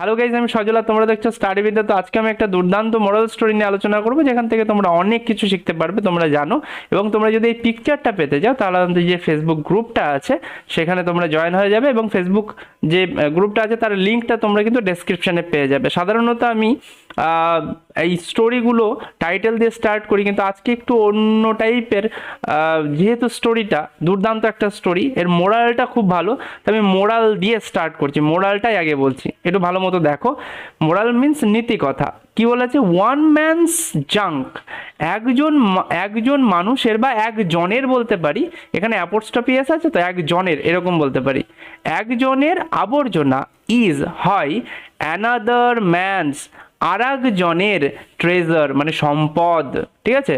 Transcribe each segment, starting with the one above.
Hello guys আমি সজলা, তোমরা দেখছ স্টাডি বিদ্যা তো আজকে আমি একটা দুর্দান্ত মোরাল স্টোরি নিয়ে আলোচনা করব, যেখান থেকে তোমরা অনেক কিছু শিখতে পারবে, তোমরা জানো। এবং তোমরা যদি এই পিকচারটা পেতে যাও তাহলে আমাদের যে ফেসবুক গ্রুপটা আছে, সেখানে তোমরা জয়েন হয়ে যাবে এবং ফেসবুক যে গ্রুপটা আছে, তার লিঙ্কটা তোমরা কিন্তু ডেসক্রিপশানে পেয়ে যাবে। সাধারণত আমি এই স্টোরিগুলো টাইটেল দিয়ে স্টার্ট করি, কিন্তু আজকে একটু অন্য টাইপের যেহেতু স্টোরিটা দুর্দান্ত একটা স্টোরি এর মোরালটা খুব ভালো, তো আমি মোরাল দিয়ে স্টার্ট করছি। মোরালটাই আগে বলছি। একটু ভালো মতো দেখো মোরাল মিন্স নীতি কথা। কি বলেছে? ওয়ান ম্যানস জাঙ্ক একজন একজন মানুষের বা একজনের বলতে পারি, এখানে অ্যাপোস্টপিয়াস আছে তো, একজনের, এরকম বলতে পারি। একজনের আবর্জনা ইজ হয় অ্যানাদার ম্যানস আর একজনের ট্রেজার মানে সম্পদ, ঠিক আছে?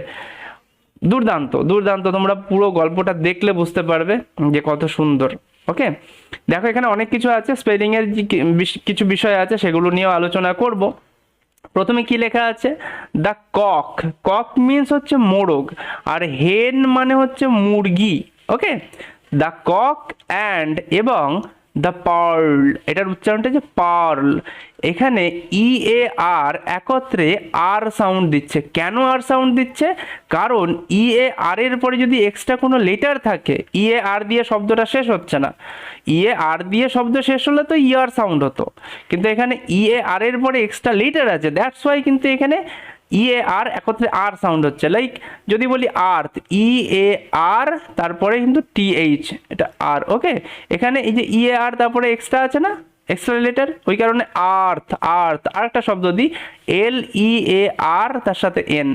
দুর্দান্ত দুর্দান্ত, তোমরা পুরো গল্পটা দেখলে বুঝতে পারবে যে কত সুন্দর। ওকে দেখো, এখানে অনেক কিছু আছে। স্পেলিং এর যে কি- কিছু বিষয় আছে, সেগুলো নিয়েও আলোচনা করব। প্রথমে কি লেখা আছে? দ্য কক কক মিন্স হচ্ছে মোরগ, আর হেন মানে হচ্ছে মুরগি। ওকে দ্য কক অ্যান্ড এবং দ্য পার্ল, এটার উচ্চারণটা যে পার্ল। এখানে ই এ আর একত্রে আর সাউন্ড দিচ্ছে। কেন আর সাউন্ড দিচ্ছে? কারণ ই এ আর এর পরে যদি এক্সট্রা কোনো লেটার থাকে ই এ আর দিয়ে শব্দটা শেষ হচ্ছে না। ই এ আর দিয়ে শব্দ শেষ হলে তো ইয়ার সাউন্ড হতো। কিন্তু এখানে ই এ আর এর পরে এক্সট্রা লেটার আছে। দ্যাটস ওয়াই কিন্তু এখানে ই এ আর একত্রে আর সাউন্ড হচ্ছে। লাইক যদি বলি আর্থ ই এ আর তারপরে কিন্তু টি এইচ এটা আর ওকে এখানে এই যে ই এ আর তারপরে এক্সট্রা আছে না? এক্সট্রা লেটার ওই কারণে আর্থ আর্থ আর একটা শব্দ দিই এল ই এ আর তার সাথে এন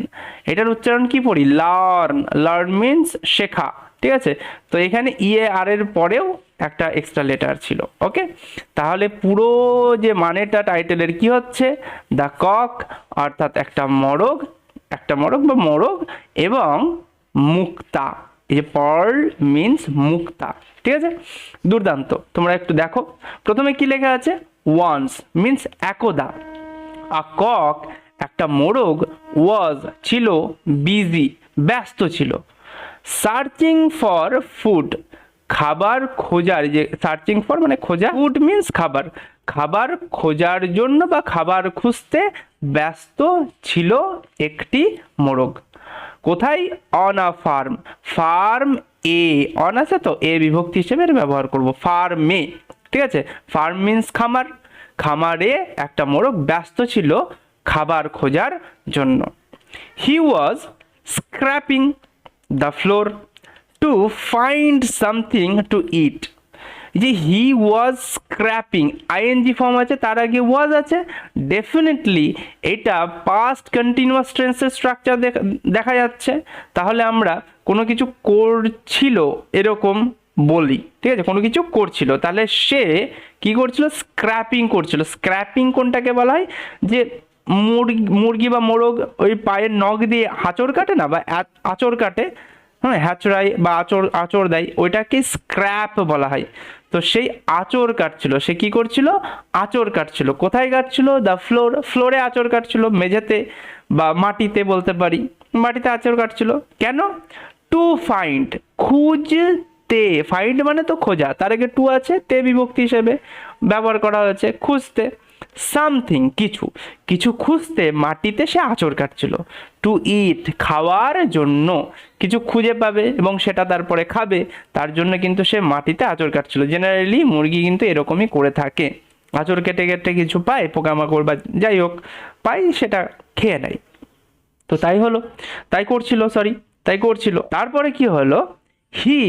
এটার উচ্চারণ কি পড়ি? লার্ন লার্ন মিন্স শেখা, ঠিক আছে? তো এখানে ই এ আর এর পরেও একটা এক্সট্রা লেটার ছিল ওকে তাহলে পুরো যে মানেটা টাইটেলের কি হচ্ছে? দ্য কক অর্থাৎ একটা মরগ একটা মরগ বা মোরগ এবং মুক্তা, এই যে পার্ল মিন্স মুক্তা, ঠিক আছে? দুর্দান্ত, তোমরা একটু দেখো। প্রথমে কি লেখা আছে? ওয়ান্স মিন্স একদা আ কক একটা মোরগ ওয়াজ ছিল বিজি ব্যস্ত ছিল। সার্চিং ফর ফুড খাবার খোঁজার যে সার্চিং ফর মানে খোঁজা ফুড মিন্স খাবার। খাবার খোঁজার জন্য বা খাবার খুঁজতে ব্যস্ত ছিল একটি মোরগ। কোথায়? On a farm farm a on আছে তো? এ বিভক্তি হিসেবে ব্যবহার করব। ফার্মে ঠিক আছে? ফার্ম মিন্স খামার। খামারে একটা মোরগ ব্যস্ত ছিল খাবার খোঁজার জন্য। He was scraping the floor to find something to eat যে he was scraping ING form আছে, তার আগে ওয়াজ আছে। ডেফিনেটলি এটা পাস্ট কন্টিনিউয়াস টেন্সের স্ট্রাকচার দেখা যাচ্ছে। তাহলে আমরা কোনো কিছু করছিল এরকম বলি। ঠিক আছে? কোনো কিছু করছিল। তাহলে সে কি করছিল? স্ক্র্যাপিং করছিল। স্ক্র্যাপিং কোনটাকে বলা হয়? যে মুরগি মুরগি বা মোরগ ওই পায়ের নখ দিয়ে হাঁচড় কাটে না? বা আঁচড় কাটে। হ্যাঁ হ্যাচড়াই বা আচর আচর দেয়, ওইটাকে স্ক্র্যাপ বলা হয়। তো সেই আচর কাটছিল, সে কি করছিল? আচর কাটছিল। কোথায় কাটছিল? দ্য ফ্লোর ফ্লোরে আচর কাটছিল, মেঝেতে বা মাটিতে বলতে পারি। মাটিতে আচর কাটছিল। কেন? টু ফাইন্ড খুঁজতে। ফাইন্ড মানে তো খোঁজা। তার আগে টু আছে, তে বিভক্তি হিসেবে ব্যবহার করা হয়েছে, খুঁজতে। সামথিং কিছু। কিছু খুঁজতে মাটিতে সে আঁচড় কাটছিল। টু ইট খাওয়ার জন্য কিছু খুঁজে পাবে এবং সেটা তারপরে খাবে। তার জন্য কিন্তু সে মাটিতে আঁচড় কাটছিল। জেনারেলি মুরগি কিন্তু এরকমই করে থাকে। আঁচড় কেটে কেটে কিছু পায়, পোকামাকড় বা যাই হোক পাই সেটা খেয়ে নেয়। তো তাই হলো। তাই করছিল সরি তাই করছিল। তারপরে কি হলো? He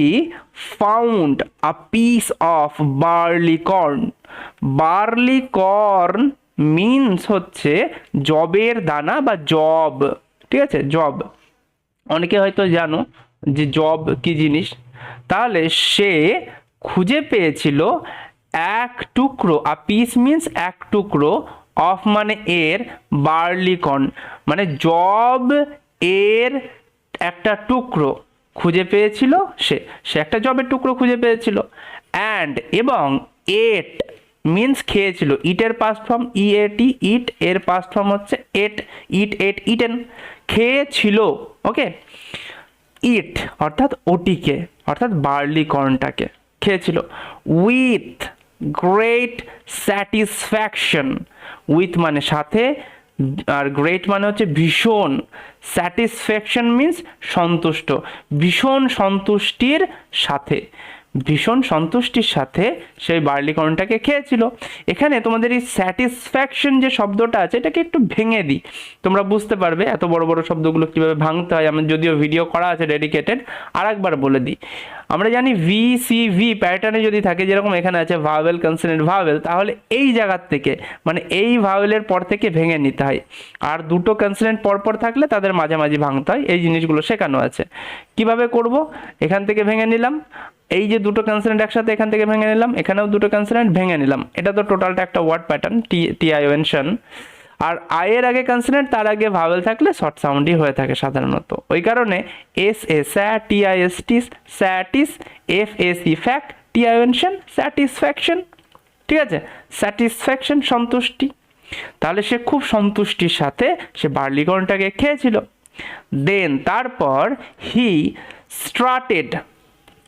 found a piece of barley corn barley corn means হচ্ছে জবের দানা বা জব। ঠিক আছে? জব অনেকে হয়তো জানো যে জব কি জিনিস? তাহলে সে খুঁজে পেয়েছিল এক টুকরো, আ পিস মিন্স এক টুকরো অফ মানে এর বার্লি কর্ন মানে জব এর একটা টুকরো খুঁজে পেয়েছিল সে। সে একটা জবের টুকরো খুঁজে পেয়েছিল। অ্যান্ড এবং এট মিন্স খেয়েছিল। ইটের পাস্ট ফর্ম ই এ টি ইট এর পাস্ট ফর্ম হচ্ছে এট ইট এট ইটেন খেয়েছিল ওকে ইট অর্থাৎ ওটিকে, অর্থাৎ বার্লি কর্নটাকে খেয়েছিল। উইথ গ্রেট স্যাটিসফ্যাকশন উইথ মানে সাথে, আর গ্রেট মানে হচ্ছে ভীষণ। স্যাটিসফ্যাকশন মিন্স সন্তুষ্ট। ভীষণ সন্তুষ্টির সাথে। ভীষণ সন্তুষ্টির সাথে সেই বার্লিকর্নটাকে খেয়েছিল। এখানে তোমাদের এই স্যাটিসফ্যাকশন যে শব্দটা আছে, এটাকে একটু ভেঙে দিই। তোমরা বুঝতে পারবে এত বড় বড় শব্দগুলো কীভাবে ভাঙতে হয় আমার যদিও ভিডিও করা আছে ডেডিকেটেড আর একবার বলে দিই। আমরা জানি ভি সি ভি প্যাটার্নে যদি থাকে, যেরকম এখানে আছে ভাওয়েল কনসোনেন্ট ভাওয়েল তাহলে এই জায়গার থেকে মানে এই ভাওয়েলের পর থেকে ভেঙে নিতে হয়। আর দুটো কনসোনেন্ট পরপর থাকলে তাদের মাঝামাঝি ভাঙতে হয়, এই জিনিসগুলো শেখানো আছে। কীভাবে করব? এখান থেকে ভেঙে নিলাম। এই যে দুটো কনসোনেন্ট একসাথে এখান থেকে ভেঙে নিলাম, এখানেও দুটো কনসোনেন্ট ভেঙে নিলাম। এটা তো টোটালটা একটা word pattern T T I ওয়েনশন আর আয়ের আগে কনসোনেন্ট তার আগে ভাওয়েল থাকলে শর্ট সাউন্ডই হয়ে থাকে সাধারণত। ওই কারণে S A স্যা T I S tis satis F A C fac T I ওয়েনশন satisfaction ঠিক আছে? স্যাটিসফ্যাকশন সন্তুষ্টি। তাহলে সে খুব সন্তুষ্টির সাথে সে বার্লিকর্নটাকে খেয়েছিল। দেন তারপর he started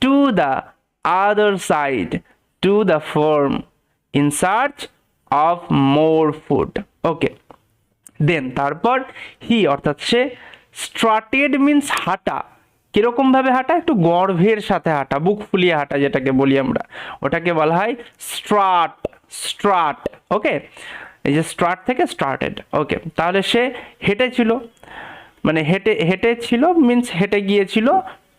to the other side to the farm in search of more food okay then তারপর হি অর্থাৎ সে স্ট্রাটেড মিন্স হাঁটা। কিরকমভাবে হাঁটা? একটু গর্ভের সাথে হাঁটা, বুক ফুলিয়ে হাঁটা যেটাকে বলি আমরা। ওটাকে বলা হয় স্ট্রাট স্ট্রাট ওকে এই যে স্ট্রাট থেকে স্টার্টেড ওকে তাহলে সে হেঁটেছিল। মানে হেঁটে হেঁটে ছিল মিন্স হেঁটে গিয়েছিল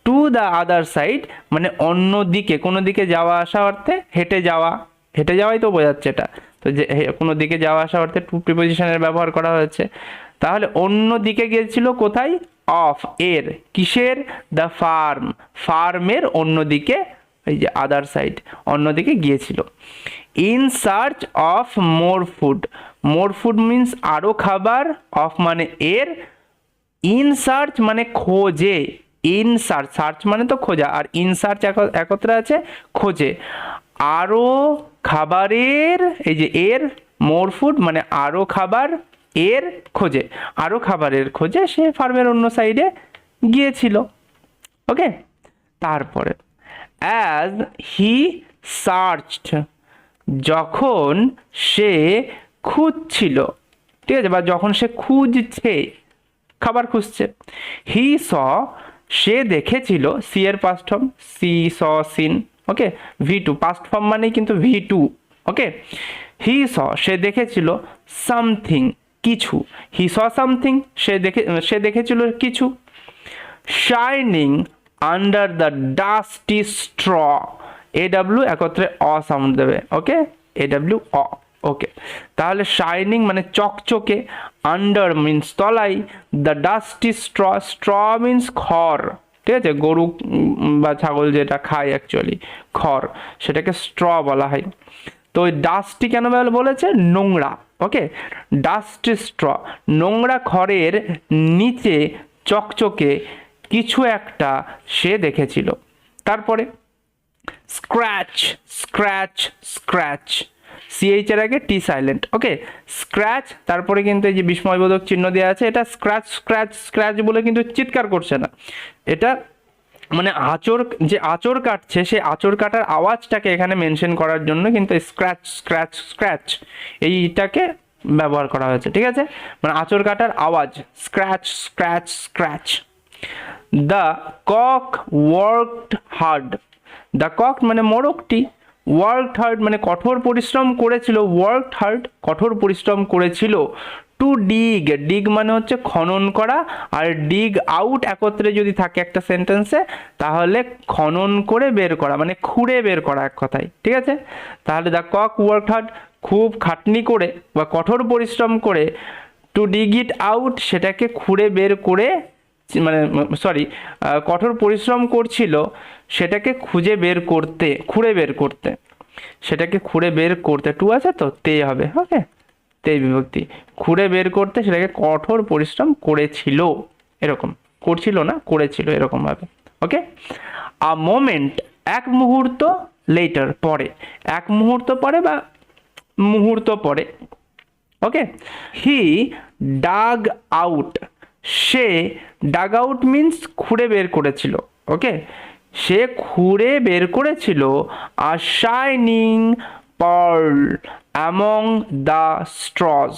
টু দ্য আদার সাইড মানে অন্য দিকে, কোনো দিকে যাওয়া আসা অর্থে হেঁটে যাওয়া। হেঁটে যাওয়াই তো বোঝাচ্ছে এটা। তো যে কোনো দিকে যাওয়া আসা অর্থে টু প্রিপোজিশনের ব্যবহার করা হয়েছে। তাহলে অন্য দিকে গিয়েছিল কোথায়? অফ এর। কিসের? দ্য ফার্ম ফার্মের অন্য দিকে, এই যে আদার সাইড অন্যদিকে গিয়েছিল। In search of more food more food means আরও খাবার। অফ মানে এর। ইন সার্চ মানে খোঁজে। ইন সার্চ সার্চ মানে তো খোঁজা, আর ইন সার্চ একত্রে আছে খোঁজে। আরও খাবারের, এই যে এর, মোর ফুড মানে আরও খাবার, এর খোঁজে। আরও খাবারের খোঁজে সে ফার্মের অন্য সাইডে গিয়েছিল। ওকে? তারপরে অ্যাজ হি সার্চড যখন সে খুঁজছিল, ঠিক আছে? বা যখন সে খুঁজছে, খাবার খুঁজছে হি স সে দেখেছিল সি এর past form see saw seen okay V two past form মানেই কিন্তু ভি টু ওকে হি স সে দেখেছিল সামথিং কিছু। হি স সামথিং সে দেখে, সে দেখেছিল কিছু। Shining under the dusty straw A W একত্রে অ সাউন্ড দেবে ওকে এ ডাব্লিউ অ। ওকে তাহলে শাইনিং মানে চকচকে under means তলাই the dusty straw straw means খড়, ঠিক আছে? গরু বা ছাগল যেটা খায় অ্যাকচুয়ালি খড়, সেটাকে স্ট্র বলা হয়। তো ওই ডাস্টটি কেন বলে- বলেছে? নোংরা ওকে ডাস্ট স্ট্র নোংরা খড়ের নিচে চকচকে কিছু একটা সে দেখেছিল। তারপরে স্ক্র্যাচ স্ক্র্যাচ স্ক্র্যাচ সিএইচ এর আগে টি সাইলেন্ট ওকে স্ক্র্যাচ তারপরে কিন্তু এই যে বিস্ময়বোধক চিহ্ন দেওয়া আছে, এটা স্ক্র্যাচ স্ক্র্যাচ স্ক্র্যাচ বলে কিন্তু চিৎকার করছে না। এটা মানে আঁচড় যে আঁচড় কাটছে সেই আঁচড় কাটার আওয়াজটাকে এখানে মেনশন করার জন্য কিন্তু স্ক্র্যাচ স্ক্র্যাচ স্ক্র্যাচ এইটাকে ব্যবহার করা হয়েছে, ঠিক আছে? মানে আঁচড় কাটার আওয়াজ scratch scratch scratch the cock worked hard the cock মানে মোরগটি ওয়ার্কড হার্ড মানে কঠোর পরিশ্রম করেছিল ওয়ার্ক হার্ড কঠোর পরিশ্রম করেছিল। টু ডিগ ডিগ মানে হচ্ছে খনন করা, আর ডিগ আউট একত্রে যদি থাকে একটা সেন্টেন্সে তাহলে খনন করে বের করা মানে খুঁড়ে বের করা এক কথায়, ঠিক আছে? তাহলে দ্য কক ওয়ার্ক হার্ড খুব খাটনি করে বা কঠোর পরিশ্রম করে টু ডিগ ইট আউট সেটাকে খুঁড়ে বের করে মানে সরি কঠোর পরিশ্রম করছিল সেটাকে খুঁজে বের করতে, খুঁড়ে বের করতে। সেটাকে খুঁড়ে বের করতে, টু আছে তো? তে হবে ওকে তে বিভক্তি। খুঁড়ে বের করতে সেটাকে কঠোর পরিশ্রম করেছিল, এরকম। করছিল না, করেছিল এরকমভাবে ওকে আ মোমেন্ট এক মুহূর্ত লেটার পরে। এক মুহূর্ত পরে বা মুহূর্ত পরে ওকে হি ডাগ আউট সে ডাগ আউট মিন্স খুঁড়ে বের করেছিল ওকে সে খুঁড়ে বের করেছিল আর shining pearl among the straws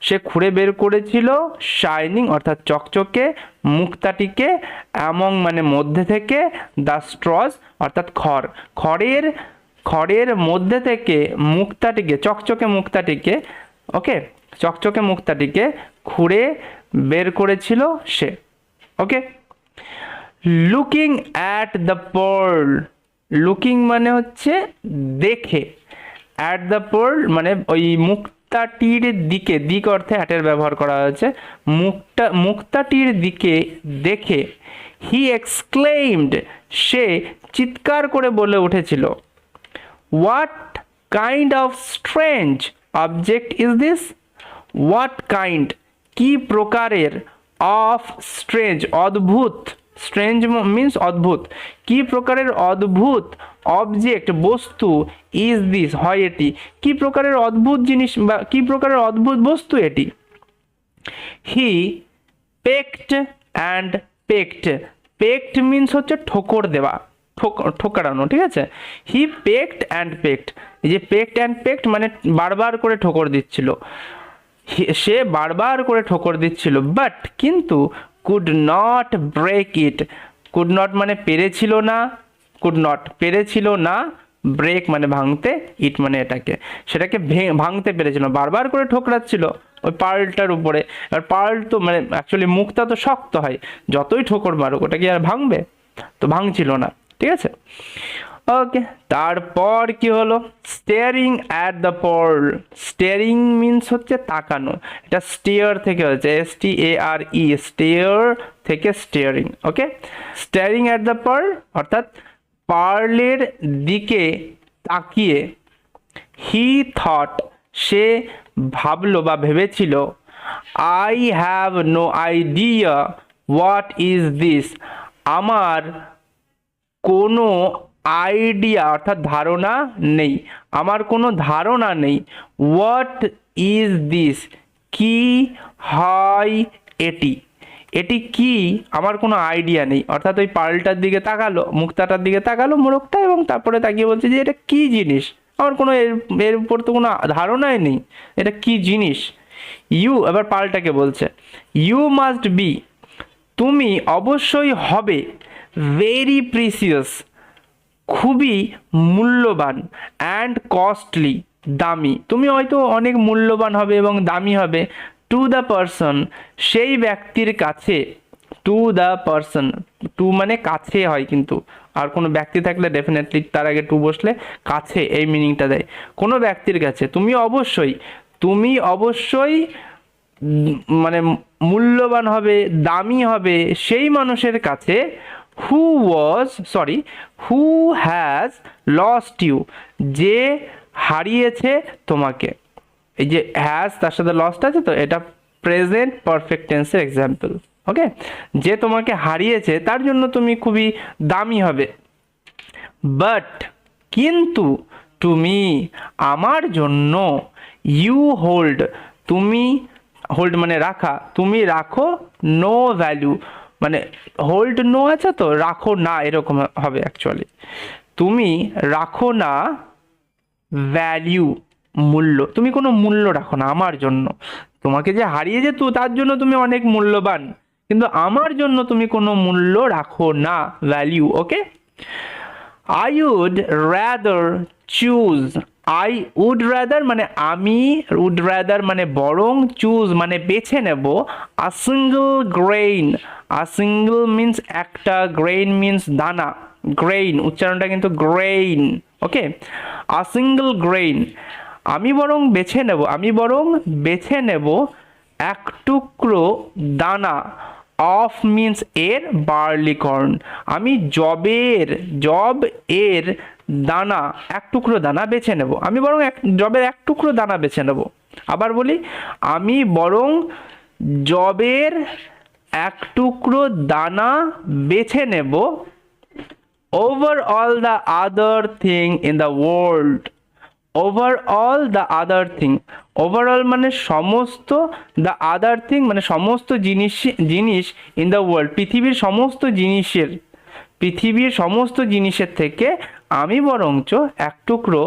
সে খুঁড়ে বের করেছিল শাইনিং অর্থাৎ চকচকে, মুক্তাটিকে অ্যামং মানে মধ্যে থেকে দ্য স্ট্রস অর্থাৎ খড়। খড়ের খড়ের মধ্যে থেকে মুক্তাটিকে, চকচকে মুক্তাটিকে ওকে চকচকে মুক্তাটিকে খুঁড়ে বের করেছিল সে। Okay looking at the pearl looking মানে হচ্ছে দেখে। অ্যাট দ্য পার্ল মানে ওই মুক্তাটির দিকে, দিক অর্থে অ্যাটের ব্যবহার করা হয়েছে। মুক্তা, মুক্তাটির দিকে দেখে হি এক্সক্লেইমড সে চিৎকার করে বলে উঠেছিল what kind of strange object is this what kind কি প্রকারের? অফ স্ট্রেঞ্জ অদ্ভুত। স্ট্রেঞ্জ মিন্স অদ্ভুত। কি প্রকারের অদ্ভুত? অবজেক্ট বস্তু ইজ দিস হয় এটি। কি প্রকারের অদ্ভুত জিনিস বা কি প্রকারের অদ্ভুত বস্তু এটি? He pecked and pecked pecked means হচ্ছে ঠোকর দেওয়া, ঠোক ঠোকরানো, ঠিক আছে? হি পেকড অ্যান্ড পেকড এই যে পেকড অ্যান্ড পেকড মানে বারবার করে ঠোকর দিচ্ছিল। সে বারবার করে ঠোকর দিচ্ছিল বাট কিন্তু could not break it could not মানে পেরেছিল না কুড নট পেরেছিল না ব্রেক মানে ভাঙতে ইট মানে এটাকে। সেটাকে ভাঙতে পেরেছিল বারবার করে ঠোকরাচ্ছিল ওই পার্লটার উপরে। আর পার্ল তো মানে অ্যাকচুয়ালি মুখটা তো শক্ত হয়, যতই ঠোকর মারুক, ওটা কি আর ভাঙবে? তো ভাঙছিল না, ঠিক আছে? ওকে, তারপর কি হলো? Staring at the pearl staring means হচ্ছে তাকানো। এটা স্টেয়ার থেকে হচ্ছে S T A R E stare থেকে staring okay staring at the pearl অর্থাৎ পার্লের দিকে তাকিয়ে হি থট সে ভাবলো বা ভেবেছিল I have no idea what is this আমার কোনো আইডিয়া অর্থাৎ ধারণা নেই। আমার কোনো ধারণা নেই। What is this? কি হয় এটি? এটি কি? আমার কোনো আইডিয়া নেই। অর্থাৎ ওই পাল্টার দিকে তাকালো, মুক্তাটার দিকে তাকালো মোরগটা এবং তারপরে তাকিয়ে বলছে যে, এটা কি জিনিস? আমার কোনো এর এর উপর তো কোনো ধারণাই নেই। এটা কি জিনিস? ইউ, এবার পাল্টাকে বলছে। You must be. তুমি অবশ্যই হবে। Very precious. খুবই মূল্যবান অ্যান্ড কস্টলি দামি। তুমি হয়তো অনেক মূল্যবান হবে এবং দামি হবে। টু দ্য পারসন সেই ব্যক্তির কাছে টু দ্য পারসন টু মানে কাছে হয় কিন্তু। আর কোনো ব্যক্তি থাকলে ডেফিনেটলি তার আগে টু বসলে কাছে এই মিনিংটা দেয়। কোনো ব্যক্তির কাছে, তুমি অবশ্যই তুমি অবশ্যই মানে মূল্যবান হবে, দামি হবে, সেই মানুষের কাছে who was sorry who has lost you যে হারিয়েছে তোমাকে। এই যে হ্যাজ তার সাথে লস্ট আছে তো, এটা প্রেজেন্ট পারফেক্ট টেন্সের এক্সাম্পল ওকে যে তোমাকে হারিয়েছে, তার জন্য তুমি খুবই দামি হবে। বাট কিন্তু তুমি আমার জন্য ইউ হোল্ড তুমি হোল্ড মানে রাখা, তুমি রাখো নো ভ্যালু মানে হোল্ড নো আছে তো, রাখো না, এরকম হবে অ্যাকচুয়ালি তুমি রাখো না ভ্যালিউ মূল্য। তুমি কোনো মূল্য রাখো না, আমার জন্য। তোমাকে যে হারিয়ে যেত তার জন্য তুমি অনেক মূল্যবান। কিন্তু আমার জন্য তুমি কোনো মূল্য রাখো না value okay I would rather choose I would rather মানে আমি উড রাদার মানে বরং চুজ মানে বেছে নেব a single grain a single means একটা গ্রেইন মিন্স দানা। গ্রেইন উচ্চারণটা কিন্তু grain okay a single grain আমি বরং বেছে নেব, আমি বরং বেছে নেব এক টুকরো দানা। অফ মিন্স এর বার্লিকর্ন আমি জবের জব এর দানা, এক টুকরো দানা বেছে নেব। আমি বরং এক, জবের এক টুকরো দানা বেছে নেব। আবার বলি, আমি বরং জবের এক টুকরো দানা বেছে নেব over all the other thing in the world overall the other thing overall মানে সমস্ত দ্য আদার থিং মানে সমস্ত জিনিস জিনিস ইন দ্য ওয়ার্ল্ড পৃথিবীর সমস্ত জিনিসের। পৃথিবীর সমস্ত জিনিসের থেকে আমি বরঞ্চ এক টুকরো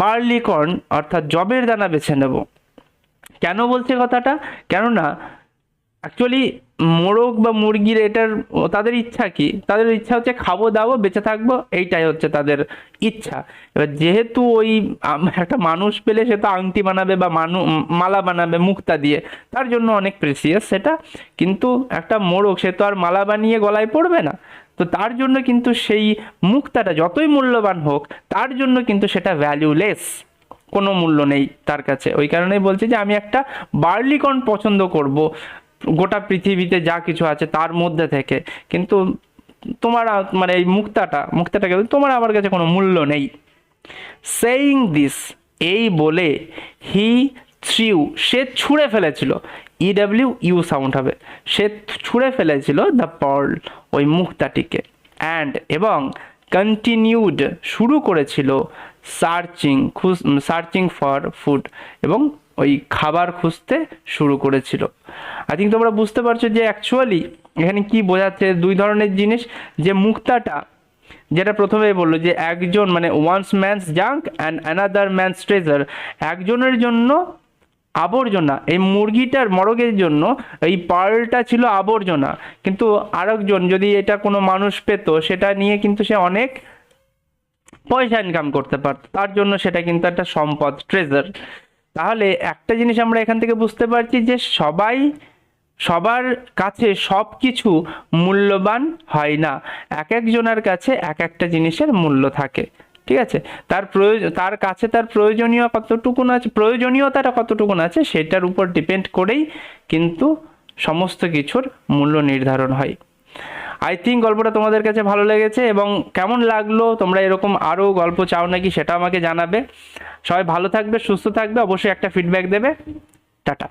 বার্লিকর্ন অর্থাৎ জবের দানা বেছে নেব। কেন বলছে কথাটা? কেননা অ্যাকচুয়ালি মোরগ বা মুরগির এটার তাদের ইচ্ছা কি? তাদের ইচ্ছা হচ্ছে খাব, দাবো, বেঁচে থাকব, এইটাই হচ্ছে তাদের ইচ্ছা। এবার যেহেতু ওই একটা মানুষ পেলে সে তো আংটি বানাবে বা মানু, মালা বানাবে মুক্তা দিয়ে, তার জন্য অনেক প্রেসিয়াস সেটা। কিন্তু একটা মোরগ, সে তো আর মালা বানিয়ে গলায় পড়বে না। তো তার জন্য কিন্তু সেই মুক্তাটা যতই মূল্যবান হোক, তার জন্য কিন্তু সেটা ভ্যালুলেস কোনো মূল্য নেই তার কাছে। ওই কারণেই বলছি যে আমি একটা বার্লিকন পছন্দ করব। গোটা পৃথিবীতে যা কিছু আছে তার মধ্যে থেকে। কিন্তু তোমার মানে এই মুক্তাটা, মুক্তাটাকে তোমার আমার কাছে কোনো মূল্য নেই। সেইং দিস এই বলে হি থ্রিউ সে ছুঁড়ে ফেলেছিল। ইডাব্লিউ ইউ সাউন্ড হবে। সে ছুঁড়ে ফেলেছিল দ্য পার্ল ওই মুক্তাটিকে। অ্যান্ড এবং কন্টিনিউড শুরু করেছিল সার্চিং খুঁজ সার্চিং ফর ফুড এবং ওই খাবার খুঁজতে শুরু করেছিল। আই থিঙ্ক তোমরা বুঝতে পারছ যে অ্যাকচুয়ালি এখানে কি বোঝাচ্ছে দুই ধরনের জিনিস। যে মুক্তাটা যেটা প্রথমে বলল যে একজন মানে one's man's junk and another man's treasure একজনের জন্য আবর্জনা, এই মুরগিটার মরগের জন্য এই পার্লটা ছিল আবর্জনা। কিন্তু আরেকজন যদি এটা কোনো মানুষ পেত, সেটা নিয়ে কিন্তু সে অনেক পয়সা ইনকাম করতে পারতো। তার জন্য সেটা কিন্তু একটা সম্পদ ট্রেজার তাহলে একটা জিনিস আমরা এখান থেকে বুঝতে পারছি যে সবাই, সবার কাছে সব কিছু মূল্যবান হয় না। এক একজনের কাছে এক একটা জিনিসের মূল্য থাকে। ঠিক আছে? তার প্রয়োজন তার কাছে তার প্রয়োজনীয় কতটুকুন আছে, প্রয়োজনীয়তাটা কতটুকুন আছে সেটার উপর ডিপেন্ড করেই কিন্তু সমস্ত কিছুর মূল্য নির্ধারণ হয়। আই থিঙ্ক গল্পটা তোমাদের কাছে ভালো লেগেছে এবং কেমন লাগল? তোমরা এরকম আরও গল্প চাও নাকি সেটা আমাকে জানাবে। সবাই ভালো থাকবে, সুস্থ থাকবে, অবশ্যই একটা ফিডব্যাক দেবে। টাটা।